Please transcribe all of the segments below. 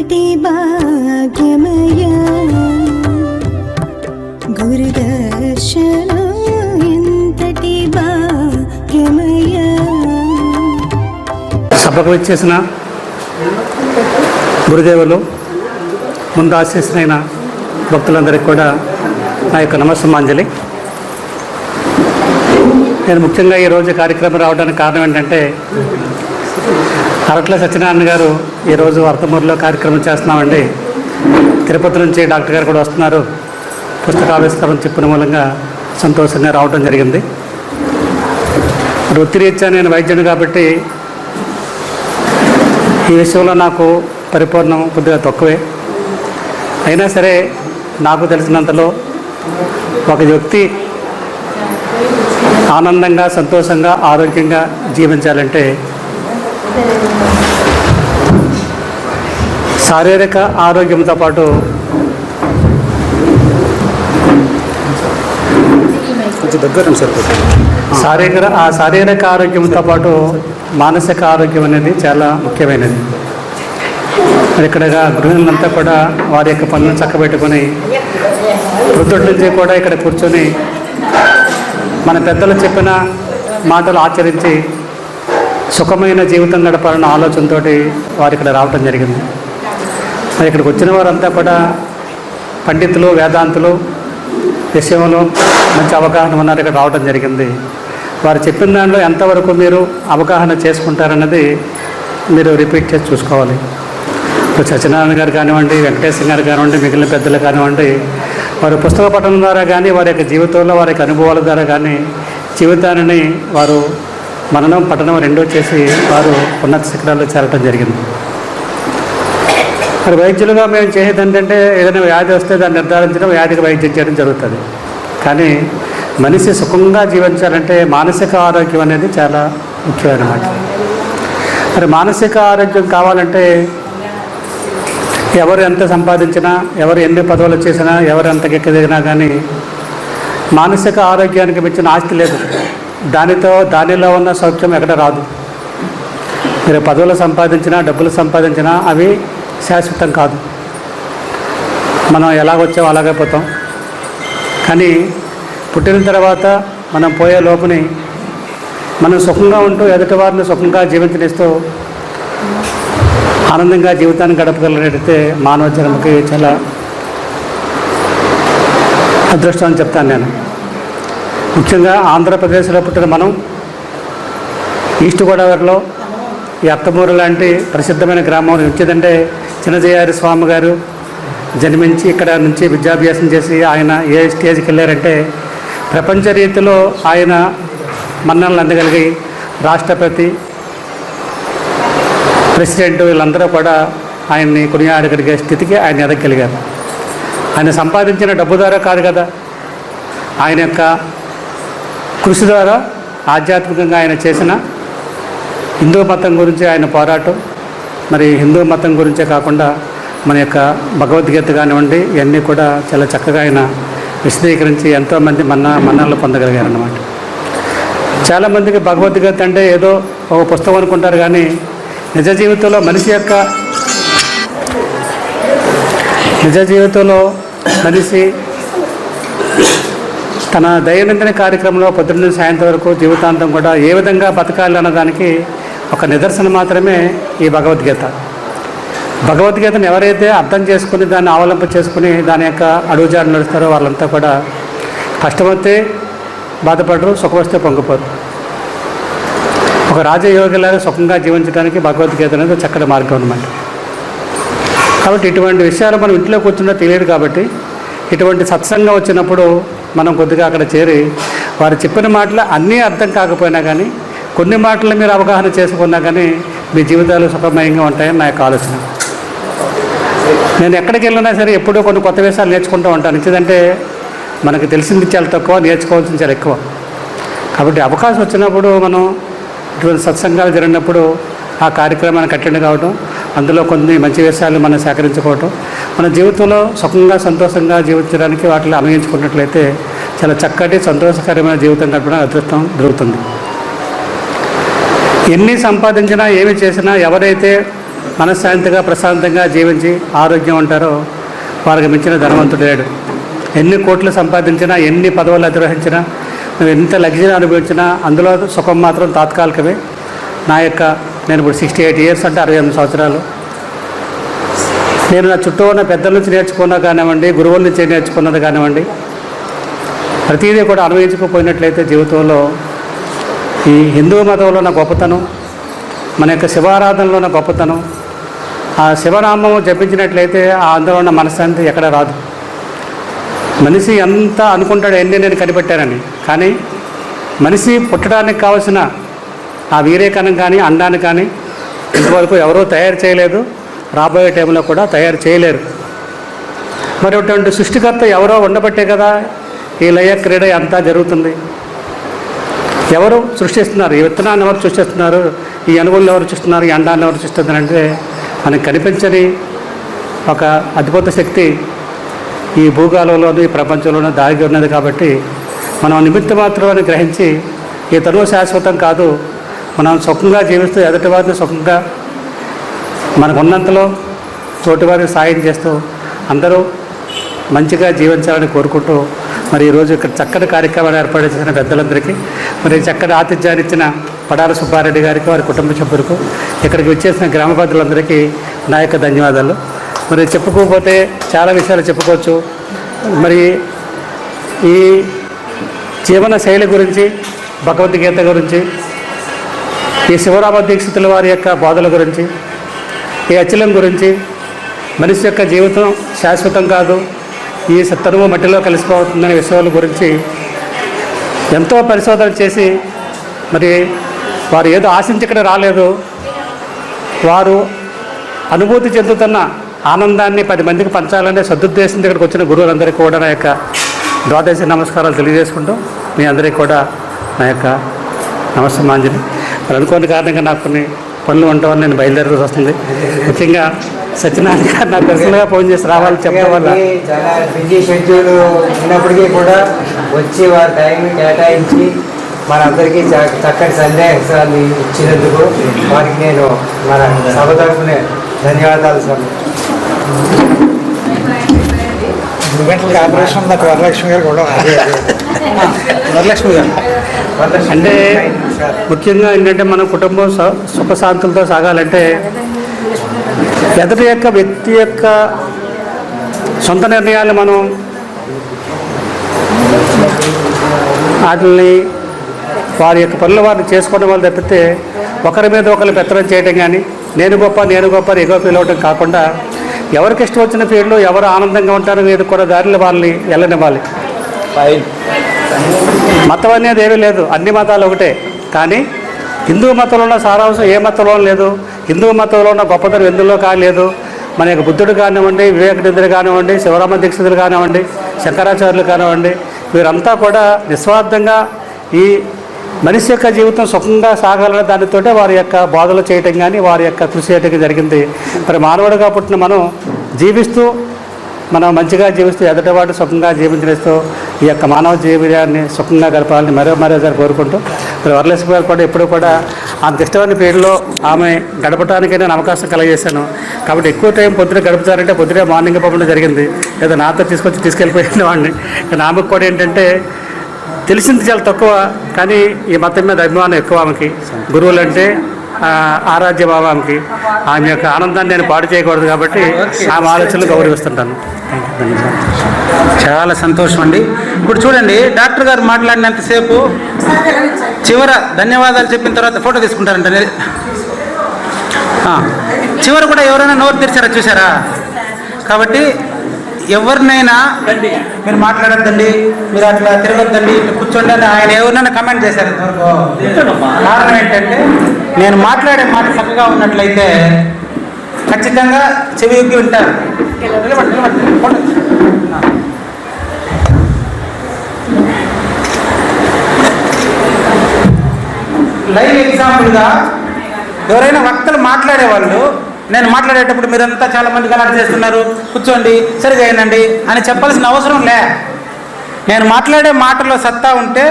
చక్కటి భాగ్యమయా. గురుదర్శనం ఎంతటి సభకు వచ్చేసిన గురుదేవులు ముందు ఆశీస్సులైన భక్తులందరికీ కూడా నా యొక్క నమస్సమాంజలి. నేను ముఖ్యంగా ఈరోజు కార్యక్రమం రావడానికి కారణం ఏంటంటే అరట్ల సత్యనారాయణ గారు ఈరోజు అర్థమూరులో కార్యక్రమం చేస్తున్నామండి. తిరుపతి నుంచి డాక్టర్ గారు కూడా వస్తున్నారు. పుస్తకావిష్కరణ చెప్పిన మూలంగా సంతోషంగా రావడం జరిగింది. వృత్తిరీత్యా నేను వైద్యుడు కాబట్టి ఈ విషయంలో నాకు పరిపూర్ణం కొద్దిగా తక్కువే. అయినా సరే నాకు తెలిసినంతలో ఒక వ్యక్తి ఆనందంగా సంతోషంగా ఆరోగ్యంగా జీవించాలంటే శారీరక ఆరోగ్యంతో పాటు దగ్గర శారీరక ఆ శారీరక ఆరోగ్యంతో పాటు మానసిక ఆరోగ్యం అనేది చాలా ముఖ్యమైనది. ఇక్కడ గృహిణులంతా కూడా వారి యొక్క పనులను చక్కబెట్టుకొని వృద్ధుడి నుంచి కూడా ఇక్కడ కూర్చొని మన పెద్దలు చెప్పిన మాటలు ఆచరించి సుఖమైన జీవితం గడపాలన్న ఆలోచనతో వారు ఇక్కడ రావటం జరిగింది. మరి ఇక్కడికి వచ్చిన వారంతా కూడా పండితులు వేదాంతులు విషయంలో మంచి అవగాహన ఉన్నారు. ఇక్కడ రావడం జరిగింది. వారు చెప్పిన దాంట్లో ఎంతవరకు మీరు అవగాహన చేసుకుంటారన్నది మీరు రిపీట్ చేసి చూసుకోవాలి. ఇప్పుడు సత్యనారాయణ గారు కానివ్వండి వెంకటేశ్వర గారు కానివ్వండి మిగిలిన పెద్దలు కానివ్వండి వారి పుస్తక పఠనం ద్వారా కానీ వారి యొక్క జీవితంలో వారి యొక్క అనుభవాల ద్వారా కానీ జీవితాన్ని వారు మననం పఠనం రెండో చేసి వారు ఉన్నత శిఖరాల్లో చేరటం జరిగింది. మరి వైద్యులుగా మేము చేసేది ఏంటంటే ఏదైనా వ్యాధి వస్తే దాన్ని నిర్ధారించడం వ్యాధికి వైద్యం చేయడం జరుగుతుంది. కానీ మనిషి సుఖంగా జీవించాలంటే మానసిక ఆరోగ్యం అనేది చాలా ముఖ్యమైనమాట. మరి మానసిక ఆరోగ్యం కావాలంటే ఎవరు ఎంత సంపాదించినా ఎవరు ఎన్ని పదవులు చేసినా ఎవరు ఎంత ఎక్కదిగినా కానీ మానసిక ఆరోగ్యానికి మించిన ఆస్తి లేదు. దానితో దానిలో ఉన్న సౌఖ్యం ఎక్కడ రాదు. మీరు పదవులు సంపాదించినా డబ్బులు సంపాదించినా అవి శాశ్వతం కాదు. మనం ఎలాగొచ్చామో అలాగే పోతాం. కానీ పుట్టిన తర్వాత మనం పోయే లోపుని మనం సుఖంగా ఉంటూ ఎదుటి వారిని సుఖంగా జీవించనిస్తూ ఆనందంగా జీవితాన్ని గడపగలిగినట్టయితే మానవ జన్మకి చాలా అదృష్టం అని చెప్తాను నేను. ముఖ్యంగా ఆంధ్రప్రదేశ్లో పుట్టిన మనం ఈస్ట్ గోదావరిలో ఈ అత్తమూరు లాంటి ప్రసిద్ధమైన గ్రామం వచ్చేదంటే చిన్నజయారి స్వామి గారు జన్మించి ఇక్కడ నుంచి విద్యాభ్యాసం చేసి ఆయన ఏ స్టేజ్కి వెళ్ళారంటే ప్రపంచ రీతిలో ఆయన మన్ననలు అందగలిగి రాష్ట్రపతి ప్రెసిడెంట్ వీళ్ళందరూ కూడా ఆయన్ని కొనియాడగలిగే స్థితికి ఆయన ఎదగలిగారు. ఆయన సంపాదించిన డబ్బు ద్వారా కాదు కదా ఆయన యొక్క కృషి ద్వారా ఆధ్యాత్మికంగా ఆయన చేసిన హిందూ మతం గురించి ఆయన పోరాటం మరి హిందూ మతం గురించే కాకుండా మన యొక్క భగవద్గీత కానివ్వండి ఇవన్నీ కూడా చాలా చక్కగా ఆయన విశదీకరించి ఎంతోమంది మన్న మన్నాలు పొందగలిగారు అన్నమాట చాలామందికి భగవద్గీత అంటే ఏదో ఒక పుస్తకం అనుకుంటారు కానీ నిజ జీవితంలో మనిషి యొక్క నిజ జీవితంలో మనిషి తన దైనందిన కార్యక్రమంలో పొద్దున్న సాయంత్రం వరకు జీవితాంతం కూడా ఏ విధంగా బతకాలి అన్నదానికి ఒక నిదర్శనం మాత్రమే ఈ భగవద్గీత. భగవద్గీతను ఎవరైతే అర్థం చేసుకుని దాన్ని అవలంబ చేసుకుని దాని యొక్క అడుగుజాడు నడుస్తారో వాళ్ళంతా కూడా కష్టమైతే బాధపడరు సుఖమస్తే పొంగిపోరు. ఒక రాజయోగిలాగా సుఖంగా జీవించడానికి భగవద్గీత అనేది చక్కటి మార్గం అన్నమాట. కాబట్టి ఇటువంటి విషయాలు మనం ఇంట్లో కూర్చున్నా తెలియదు కాబట్టి ఇటువంటి సత్సంగం వచ్చినప్పుడు మనం కొద్దిగా అక్కడ చేరి వారు చెప్పిన మాటలు అన్నీ అర్థం కాకపోయినా కానీ కొన్ని మాటలు మీరు అవగాహన చేసుకున్నా కానీ మీ జీవితాలు సుఖమయంగా ఉంటాయని నా యొక్క ఆలోచన. నేను ఎక్కడికి వెళ్ళినా సరే ఎప్పుడూ కొన్ని కొత్త విషయాలు నేర్చుకుంటూ ఉంటాను. ఎందుకంటే మనకు తెలిసింది చాలా తక్కువ నేర్చుకోవాల్సింది చాలా ఎక్కువ. కాబట్టి అవకాశం వచ్చినప్పుడు మనం ఇటువంటి సత్సంగాలు జరిగినప్పుడు ఆ కార్యక్రమానికి అటెండ్ కావడం అందులో కొన్ని మంచి విషయాలు మనం సేకరించుకోవటం మన జీవితంలో సుఖంగా సంతోషంగా జీవించడానికి వాటిని అన్వయించుకున్నట్లయితే చాలా చక్కటి సంతోషకరమైన జీవితం గడపడం అదృష్టం జరుగుతుంది ఎన్ని సంపాదించినా ఏమి చేసినా ఎవరైతే మనశ్శాంతిగా ప్రశాంతంగా జీవించి ఆరోగ్యం ఉంటారో వారికి మించిన ధనవంతుడు లేడు. ఎన్ని కోట్లు సంపాదించినా ఎన్ని పదవులు అధిరోహించినా నువ్వు ఎంత లగ్జరీ అనుభవించినా అందులో సుఖం మాత్రం తాత్కాలికమే. నా యొక్క నేను ఇప్పుడు సిక్స్టీ ఎయిట్ ఇయర్స్ అంటే అరవై ఎనిమిది సంవత్సరాలు. నేను నా చుట్టూ ఉన్న పెద్దల నుంచి నేర్చుకున్నా కానివ్వండి గురువుల నుంచి నేర్చుకున్నది కానివ్వండి ప్రతిదీ కూడా అనుభవించకపోయినట్లయితే జీవితంలో ఈ హిందూ మతంలో ఉన్న గొప్పతనం మన యొక్క శివారాధనలో ఉన్న గొప్పతనం ఆ శివనామం జపించినట్లయితే ఆ అందులో ఉన్న మనశ్శాంతి ఎక్కడ రాదు. మనిషి ఎంత అనుకుంటాడు ఎన్ని నేను కనిపెట్టానని. కానీ మనిషి పుట్టడానికి కావలసిన ఆ వీరేకణం కానీ అండాన్ని కానీ ఇంతవరకు ఎవరూ తయారు చేయలేదు. రాబోయే టైంలో కూడా తయారు చేయలేరు. మరి అటువంటి సృష్టికర్త ఎవరో ఉండబట్టే కదా ఈ లయ క్రీడ అంతా జరుగుతుంది. ఎవరు సృష్టిస్తున్నారు ఈ విత్తనాన్ని ఎవరు సృష్టిస్తున్నారు ఈ అణువులను ఎవరు చూస్తున్నారు ఈ అండాన్ని ఎవరు చూస్తున్నారు అంటే మనకు కనిపించని ఒక అద్భుత శక్తి ఈ భూగోళంలోనూ ఈ ప్రపంచంలోనూ దాగి ఉన్నది కాబట్టి మనం నిమిత్త మాత్రమని గ్రహించి ఈ తనువు శాశ్వతం కాదు. మనం సుఖంగా జీవిస్తూ ఎదుటివారిని సుఖంగా మనకున్నంతలో తోటివారికి సాయం చేస్తూ అందరూ మంచిగా జీవించాలని కోరుకుంటూ మరి ఈరోజు ఇక్కడ చక్కటి కార్యక్రమాలు ఏర్పాటు చేసిన పెద్దలందరికీ మరి చక్కటి ఆతిథ్యాన్ని ఇచ్చిన పడాల సుబ్బారెడ్డి గారికి వారి కుటుంబ సభ్యులకు ఇక్కడికి వచ్చేసిన గ్రామ నా యొక్క ధన్యవాదాలు. మరి చెప్పుకోకపోతే చాలా విషయాలు చెప్పుకోవచ్చు. మరి ఈ జీవన శైలి గురించి భగవద్గీత గురించి ఈ శివరామ దీక్షితుల వారి యొక్క బోధల గురించి ఈ అచలం గురించి మనిషి యొక్క జీవితం శాశ్వతం కాదు. ఈ సత్తరువు మట్టిలో కలిసిపోతుందనే విషయాల గురించి ఎంతో పరిశోధన చేసి మరి వారు ఏదో ఆశించి ఇక్కడ రాలేదు. వారు అనుభూతి చెందుతున్న ఆనందాన్ని పది మందికి పంచాలనే సదుద్దేశం ఇక్కడికి వచ్చిన గురువులందరికీ కూడా నా యొక్క ద్వాదశి నమస్కారాలు తెలియజేసుకుంటూ మీ అందరికీ కూడా నా యొక్క నమస్సమాంజలి మరి అనుకోని కారణంగా నాకు కొన్ని పనులు ఉండటం నేను బయలుదేరాల్సి వస్తుంది. ముఖ్యంగా సత్యనారాయణ గారు నాకు పర్సనల్గా ఫోన్ చేసి రావాలి చెప్పడం వల్ల. చాలా బిజీ షెడ్యూల్ ఉన్నప్పటికీ కూడా వచ్చి వారి టైం కేటాయించి మనందరికీ చక్కటి సందేశాన్ని ఇచ్చినందుకు వారికి నేను మన సభ తరఫున ధన్యవాదాలు సార్. గంటలకి ఆపరేషన్ నాకు వరలక్ష్మి గారు కూడా వరలక్ష్మి గారు. అంటే ముఖ్యంగా ఏంటంటే మన కుటుంబం స- సుఖశాంతులతో సాగాలంటే ఎదుటి యొక్క వ్యక్తి యొక్క సొంత నిర్ణయాలు మనం వాటిని వారి యొక్క పనులు వారిని చేసుకోవడం వల్ల తప్పితే ఒకరి మీద ఒకరు పెత్తనం చేయడం కానీ నేను గొప్ప నేను గొప్ప ఎగో ఫీల్ అవడం కాకుండా ఎవరికి ఇష్టం వచ్చిన ఫీల్డ్లో ఎవరు ఆనందంగా ఉంటారో మీద కూడా దారిలో వాళ్ళని వెళ్ళనివ్వాలి మతం అనేది ఏమీ లేదు. అన్ని మతాలు ఒకటే. కానీ హిందూ మతంలో ఉన్న సారాంశం ఏ మతంలో లేదు. హిందూ మతంలో ఉన్న గొప్పతనం ఎందులో కాలేదు. మన యొక్క బుద్ధుడు కానివ్వండి వివేకానందుడు కానివ్వండి శివరామ దీక్షితులు కానివ్వండి శంకరాచార్యులు కానివ్వండి వీరంతా కూడా నిస్వార్థంగా ఈ మనిషి యొక్క జీవితం సుఖంగా సాగాలనే దానితోటే వారి యొక్క బోధలు చేయటం కానీ వారి యొక్క కృషి చేయటం జరిగింది. మరి మానవుడిగా పుట్టిన మనం జీవిస్తూ మనం మంచిగా జీవిస్తూ ఎదటివాడు సుఖంగా జీవించేస్తూ ఈ యొక్క మానవ జీవితాన్ని సుఖంగా గడపాలని మరో మరోసారి కోరుకుంటూ వరలక్ష్మి గారు కూడా ఎప్పుడూ కూడా ఆమె ఇష్టమైన పీరియడ్లో ఆమె గడపడానికి నేను అవకాశం కలగజేశాను. కాబట్టి ఎక్కువ టైం పొద్దున గడుపుతారంటే పొద్దునే మార్నింగ్ పంపడం జరిగింది. లేదా నాతో తీసుకొచ్చి తీసుకెళ్ళిపోయిన వాడిని. కానీ ఆమెకు కూడా ఏంటంటే తెలిసింది చాలా తక్కువ. కానీ ఈ మతం మీద అభిమానం ఎక్కువ ఆమెకి. గురువులు అంటే ఆరాధ్య ఆమెకి ఆమె యొక్క ఆనందాన్ని నేను పాడు చేయకూడదు కాబట్టి ఆమె ఆలోచనలు గౌరవిస్తుంటాను. చాలా సంతోషం అండి. ఇప్పుడు చూడండి డాక్టర్ గారు మాట్లాడినంతసేపు చివర ధన్యవాదాలు చెప్పిన తర్వాత ఫోటో తీసుకుంటారంట. చివర కూడా ఎవరైనా నోరు తెరిచారా చూసారా కాబట్టి ఎవరినైనా మీరు మాట్లాడొద్దండి మీరు అట్లా తిరగొద్దండి ఇట్లా కూర్చోండి అని ఆయన ఎవరినైనా కమెంట్ చేశారు ఇంతవరకు కారణం ఏంటంటే నేను మాట్లాడే మాట చక్కగా ఉన్నట్లయితే ఖచ్చితంగా చెవి ఎక్కి వింటారు. ఆ. లైవ్ ఎగ్జాంపుల్గా ఎవరైనా వక్తలు మాట్లాడేవాళ్ళు నేను మాట్లాడేటప్పుడు మీరంతా చాలా మంది గలాట చేస్తున్నారు. కూర్చోండి సరిగా అయినండి అని చెప్పాల్సిన అవసరం లే నేను మాట్లాడే మాటలో సత్తా ఉంటే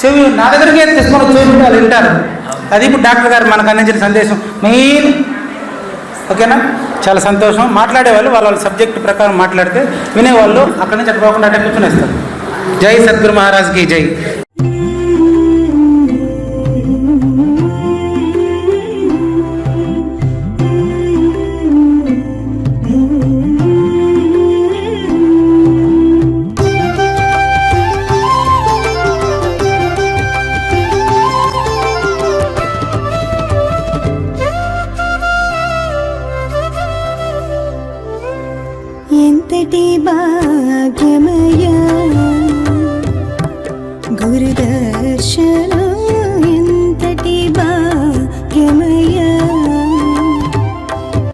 చెవి నా దగ్గరికి తీసుకొని చెవి వాళ్ళు వింటారు. అది ఇప్పుడు డాక్టర్ గారు మనకు అందించిన సందేశం. మెయిన్ ఓకేనా? చాలా సంతోషం. మాట్లాడేవాళ్ళు వాళ్ళ వాళ్ళ సబ్జెక్ట్ ప్రకారం మాట్లాడితే వినేవాళ్ళు అక్కడి నుంచి అటు పోకుండా అటే కూర్చొని వేస్తారు జై సద్గురు మహారాజ్కి జై.